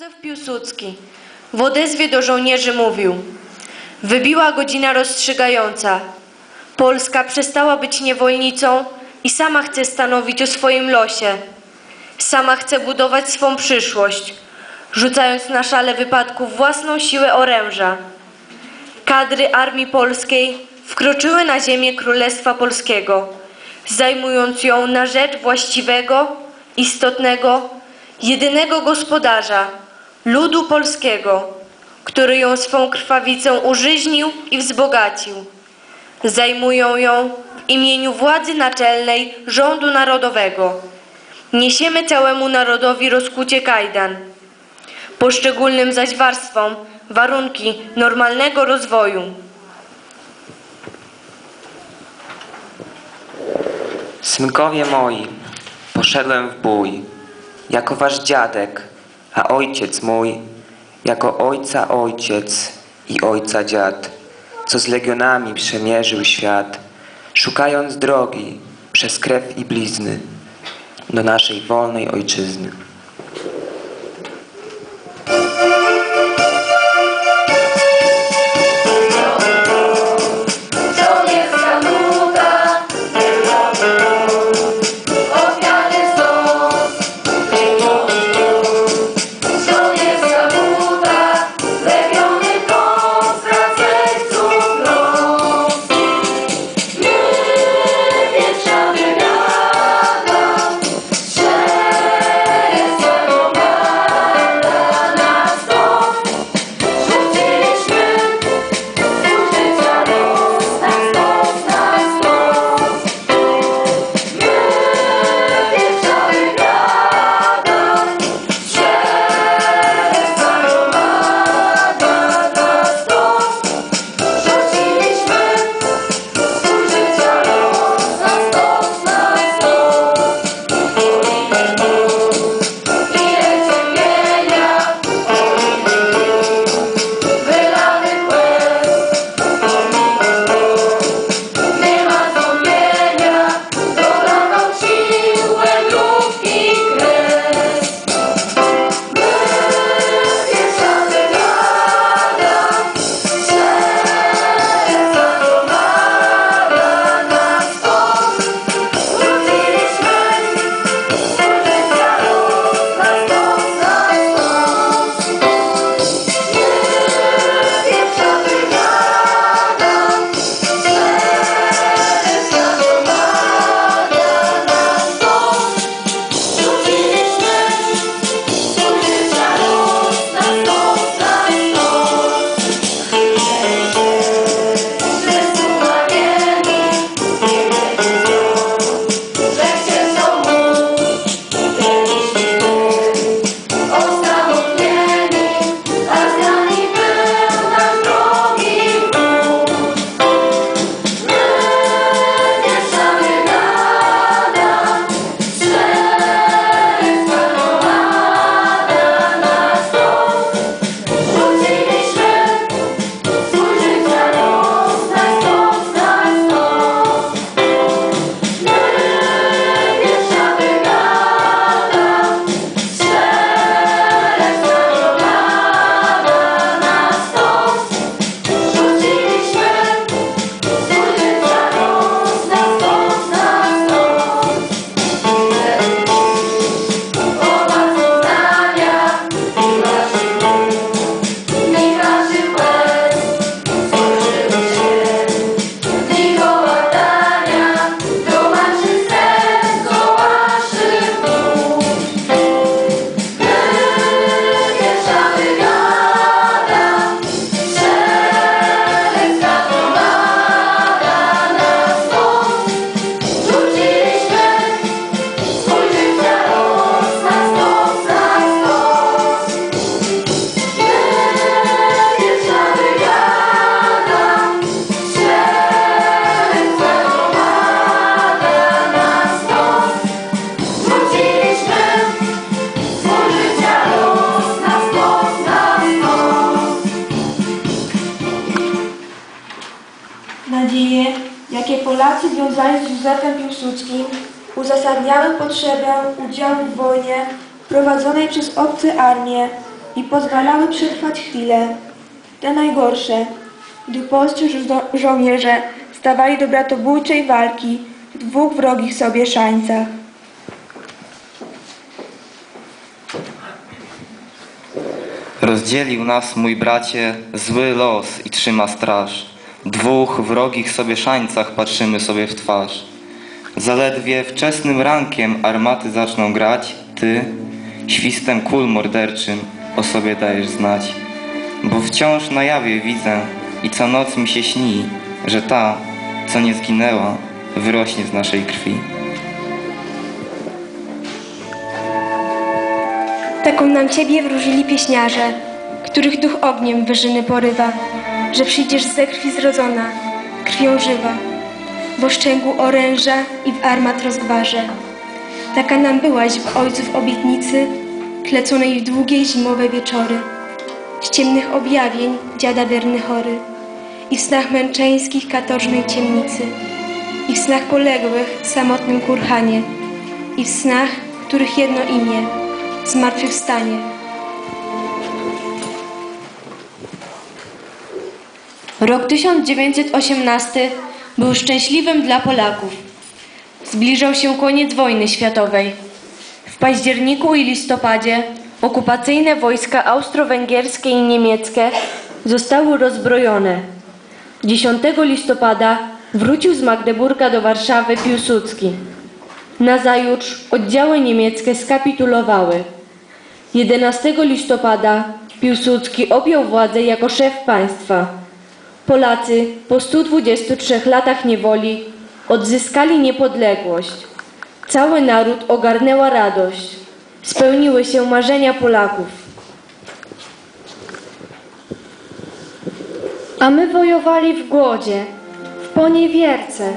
Józef Piłsudski w odezwie do żołnierzy mówił Wybiła godzina rozstrzygająca. Polska przestała być niewolnicą i sama chce stanowić o swoim losie. Sama chce budować swą przyszłość, rzucając na szale wypadków własną siłę oręża. Kadry Armii Polskiej wkroczyły na ziemię Królestwa Polskiego, zajmując ją na rzecz właściwego, istotnego, jedynego gospodarza, ludu polskiego, który ją swą krwawicą użyźnił i wzbogacił. Zajmują ją w imieniu władzy naczelnej rządu narodowego. Niesiemy całemu narodowi rozkucie kajdan, poszczególnym zaś warstwom warunki normalnego rozwoju. Synkowie moi, poszedłem w bój, jako wasz dziadek, a ojciec mój, jako ojca ojciec i ojca dziad, co z legionami przemierzył świat, szukając drogi przez krew i blizny do naszej wolnej ojczyzny. Józefem Piłsudskim, uzasadniały potrzebę udziału w wojnie prowadzonej przez obce armie i pozwalały przetrwać chwilę, te najgorsze, gdy polscy żo- żołnierze stawali do bratobójczej walki w dwóch wrogich sobie szańcach. Rozdzielił nas, mój bracie, zły los i trzyma straż. Dwóch wrogich sobie szańcach patrzymy sobie w twarz. Zaledwie wczesnym rankiem armaty zaczną grać, ty świstem kul morderczym o sobie dajesz znać. Bo wciąż na jawie widzę i co noc mi się śni, że ta, co nie zginęła, wyrośnie z naszej krwi. Taką nam Ciebie wróżyli pieśniarze, których duch ogniem wyżyny porywa, że przyjdziesz ze krwi zrodzona, krwią żywa, w oszczęgu oręża i w armat rozgwarze. Taka nam byłaś w ojców obietnicy, kleconej w długie zimowe wieczory, z ciemnych objawień dziada wierny chory i w snach męczeńskich katorżnej ciemnicy, i w snach poległych samotnym kurhanie, i w snach, których jedno imię zmartwychwstanie. Rok 1918 był szczęśliwym dla Polaków. Zbliżał się koniec wojny światowej. W październiku i listopadzie okupacyjne wojska austro-węgierskie i niemieckie zostały rozbrojone. 10 listopada wrócił z Magdeburga do Warszawy Piłsudski. Nazajutrz oddziały niemieckie skapitulowały. 11 listopada Piłsudski objął władzę jako szef państwa. Polacy po 123 latach niewoli odzyskali niepodległość. Cały naród ogarnęła radość. Spełniły się marzenia Polaków. A my wojowali w głodzie, w poniewierce,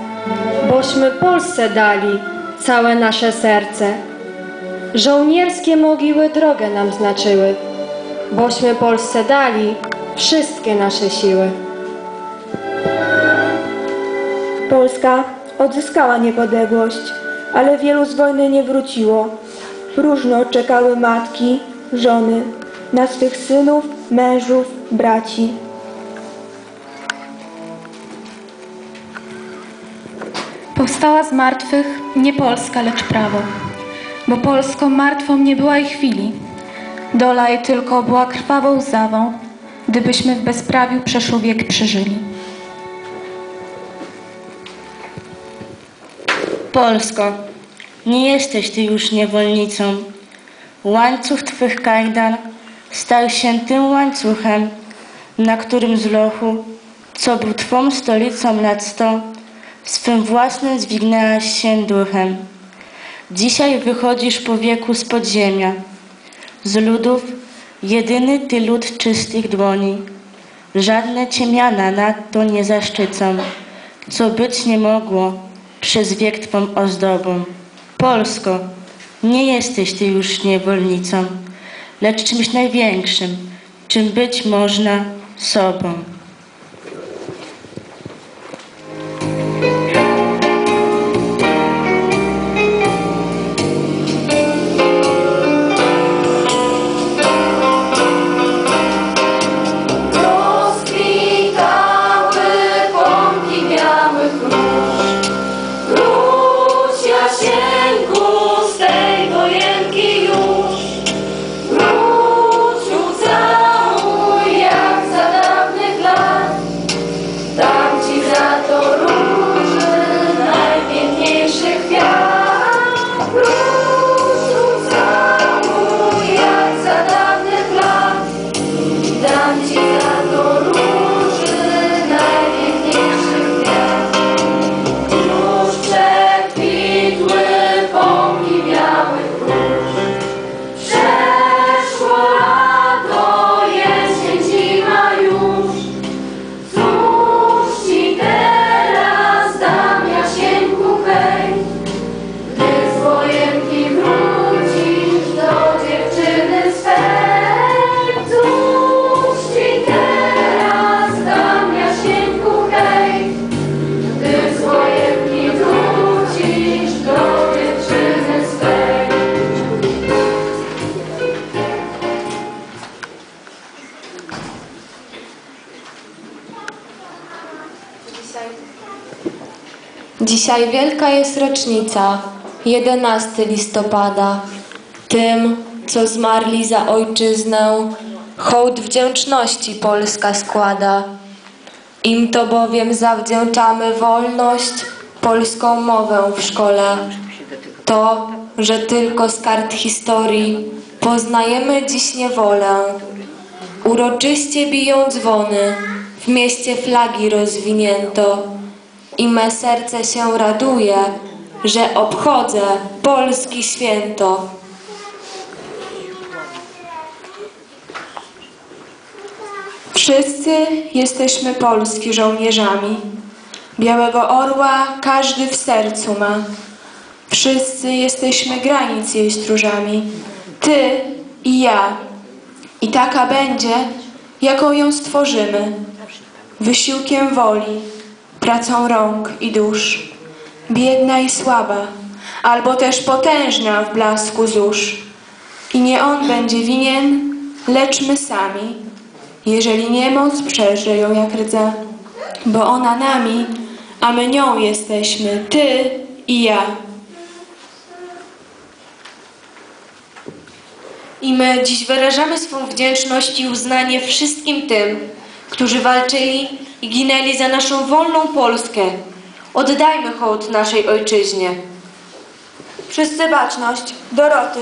bośmy Polsce dali całe nasze serce. Żołnierskie mogiły drogę nam znaczyły, bośmy Polsce dali wszystkie nasze siły. Polska odzyskała niepodległość, ale wielu z wojny nie wróciło. Próżno czekały matki, żony na swych synów, mężów, braci. Powstała z martwych nie Polska, lecz prawo, bo Polską martwą nie była i chwili. Dola jej tylko była krwawą zawą, gdybyśmy w bezprawiu przeszły wiek przeżyli. Polsko, nie jesteś ty już niewolnicą. Łańcuch twych kajdan stał się tym łańcuchem, na którym z lochu, co był twą stolicą lat sto, swym własnym dźwignęłaś się duchem. Dzisiaj wychodzisz po wieku z podziemia. Z ludów jedyny ty lud czystych dłoni. Żadne ciemiana nadto nie zaszczycą, co być nie mogło przez wiek twą ozdobą. Polsko, nie jesteś ty już niewolnicą, lecz czymś największym, czym być można sobą. Dzisiaj wielka jest rocznica, 11 listopada. Tym, co zmarli za ojczyznę, hołd wdzięczności Polska składa. Im to bowiem zawdzięczamy wolność, polską mowę w szkole. To, że tylko z kart historii poznajemy dziś niewolę. Uroczyście biją dzwony, w mieście flagi rozwinięto i me serce się raduje, że obchodzę polski święto. Wszyscy jesteśmy Polski żołnierzami. Białego orła każdy w sercu ma. Wszyscy jesteśmy granic jej stróżami. Ty i ja. I taka będzie, jaką ją stworzymy. Wysiłkiem woli, pracą rąk i dusz. Biedna i słaba, albo też potężna w blasku zórz. I nie on będzie winien, lecz my sami jeżeli niemoc przeże ją jak rdza, bo ona nami, a my nią jesteśmy, ty i ja. I my dziś wyrażamy swą wdzięczność i uznanie wszystkim tym, którzy walczyli i ginęli za naszą wolną Polskę. Oddajmy hołd naszej ojczyźnie. Wszyscy baczność, Doroty,